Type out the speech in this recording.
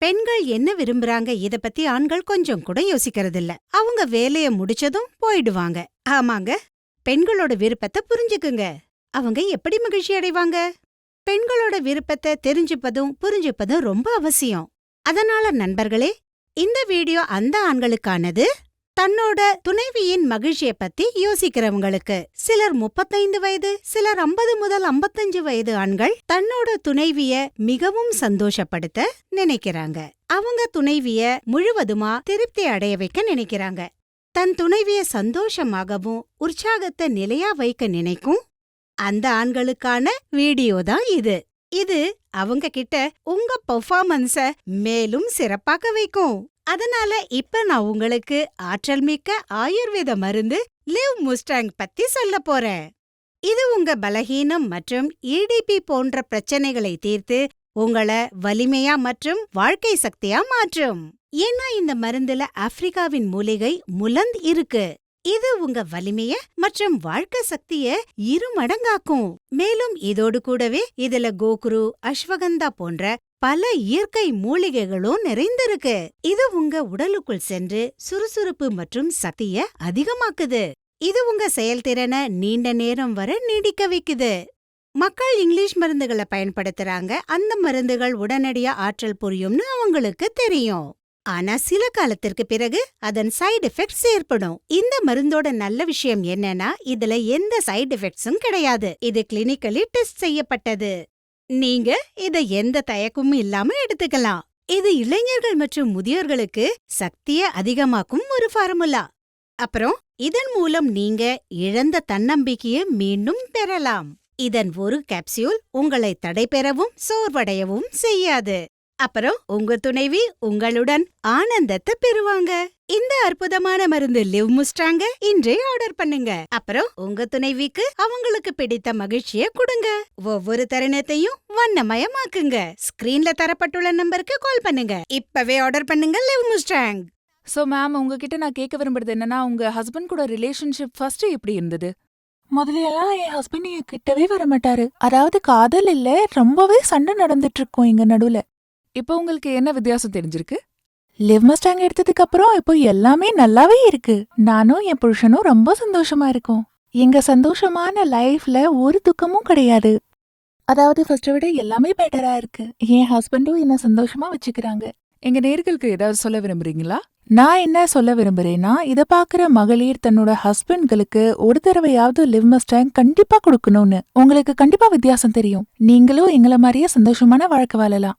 பெண்கள் என்ன விரும்புறாங்க? இத பத்தி ஆண்கள் கொஞ்சம் கூட யோசிக்கிறதில்ல. அவங்க வேலைய முடிச்சதும் போயிடுவாங்க. ஆமாங்க. பெண்களோட விருப்பத்தை புரிஞ்சுக்குங்க. அவங்க எப்படி மகிழ்ச்சி அடைவாங்க? பெண்களோட விருப்பத்தை தெரிஞ்சுப்பதும் புரிஞ்சுப்பதும் ரொம்ப அவசியம். அதனால நண்பர்களே இந்த வீடியோ அந்த ஆண்களுக்கானது. தன்னோட துணைவியின் மகிழ்ச்சிய பத்தி யோசிக்கிறவங்களுக்கு சிலர் முப்பத்தைந்து வயது சிலர் ஐம்பது முதல் ஐம்பத்தஞ்சு வயது ஆண்கள் தன்னோட துணைவிய மிகவும் சந்தோஷப்படுத்த நினைக்கிறாங்க. அவங்க துணைவிய முழுவதுமா திருப்தி அடைய வைக்க நினைக்கிறாங்க. தன் துணைவிய சந்தோஷமாகவும் உற்சாகத்தை நிலையா வைக்க நினைக்கும் அந்த ஆண்களுக்கான வீடியோ தான் இது. இது அவங்க கிட்ட உங்க பெர்ஃபார்மன்ஸ மேலும் சிறப்பாக்க வைக்கும். அதனால இப்ப நான் உங்களுக்கு ஆற்றல் மிக்க ஆயுர்வேத மருந்து லிவ் முஸ்டாங் பத்தி சொல்ல போறேன். இது உங்க பலகீனம் மற்றும் இடிபி போன்ற பிரச்சனைகளை தீர்த்து உங்கள வலிமையா மற்றும் வாழ்க்கை சக்தியா மாற்றும். ஏன்னா இந்த மருந்துல ஆப்பிரிக்காவின் மூலிகை முலந்த் இருக்கு. இது உங்க வலிமைய மற்றும் வாழ்க்கை சக்திய இரு மடங்காக்கும் மேலும் இதோடு கூடவே இதுல கோகுரு அஸ்வகந்தா போன்ற பல இயற்கை மூலிகைகளும் நிறைந்திருக்கு. இது உங்க உடலுக்குள் சென்று சுறுசுறுப்பு மற்றும் சக்திய அதிகமாக்குது. இது உங்க செயல்திறனை நீண்ட நேரம் வரை நீடிக்க வைக்குது. மக்கள் இங்கிலீஷ் மருந்துகளை பயன்படுத்துறாங்க. அந்த மருந்துகள் உடனடியா ஆற்றல் புரியும்னு அவங்களுக்கு தெரியும். ஆனா சில காலத்திற்கு பிறகு அதன் சைடு எஃபெக்ட்ஸ் ஏற்படும். இந்த மருந்தோட நல்ல விஷயம் என்னன்னா இதுல எந்த சைடு எஃபெக்ட்ஸும் கிடையாது. இது கிளினிக்கலி டெஸ்ட் செய்யப்பட்டது. நீங்க இத எந்த தயக்கமும் இல்லாம எடுத்துக்கலாம். இது இளைஞர்கள் மற்றும் முதியோர்களுக்கு சக்திய அதிகமாக்கும் ஒரு ஃபார்முலா அப்புறம் இதன் மூலம் நீங்க இழந்த தன்னம்பிக்கையை மீண்டும் பெறலாம். இதன் ஒரு கேப்சியூல் உங்களை தடைபெறவும் சோர்வடையவும் செய்யாது. அப்புறம் உங்க துணைவி உங்களுடன் ஆனந்தத்தை பெறுவாங்க. இந்த அற்புதமான மருந்து லிவ் முஸ்டாங்க இன்றே ஆர்டர் பண்ணுங்க. அப்புறம் உங்க துணைவிக்கு அவங்களுக்கு பிடித்த மகிழ்ச்சிய கொடுங்க. ஒவ்வொரு தருணத்தையும் வண்ணமயமாக்குங்க. ஸ்கிரீன்ல தரப்பட்டுள்ள நம்பருக்கு கால் பண்ணுங்க. இப்பவே ஆர்டர் பண்ணுங்க லிவ் முஸ்டாங் சோ மேம் உங்ககிட்ட நான் கேட்க விரும்புறது என்னன்னா உங்க ஹஸ்பண்ட் கூட ரிலேஷன்ஷிப் ஃபர்ஸ்ட் எப்படி இருந்தது? முதல்ல எல்லாம் என் ஹஸ்பண்ட் என் கிட்டவே வர மாட்டாரு அதாவது காதல் இல்ல ரொம்பவே சண்டை நடந்துட்டு இருக்கும் எங்க நடுவுல. இப்போ உங்களுக்கு என்ன வித்தியாசம் தெரிஞ்சிருக்கு? லிவ் மஸ்டாங் எடுத்ததுக்கு அப்புறம் இப்போ எல்லாமே நல்லாவே இருக்கு. நானும் என் புருஷனும் ரொம்ப சந்தோஷமா இருக்கோம். எங்க சந்தோஷமான லைஃப்ல ஒரு துக்கமும் கிடையாது. அதாவது ஃபர்ஸ்ட விட எல்லாமே பெட்டரா இருக்கு. என் ஹஸ்பண்டும் என்ன சந்தோஷமா வச்சுக்கிறாங்க. எங்க நேர்களுக்கு ஏதாவது சொல்ல விரும்புறீங்களா? நான் என்ன சொல்ல விரும்புறேன்னா இத பாக்குற மகளிர் தன்னோட ஹஸ்பண்ட்களுக்கு ஒரு தடவையாவது லிவ் மஸ்டாங் கண்டிப்பா கொடுக்கணும்னு. உங்களுக்கு கண்டிப்பா வித்தியாசம் தெரியும். நீங்களும் எங்கள மாதிரியே சந்தோஷமான வாழ்க்கை வாழலாம்.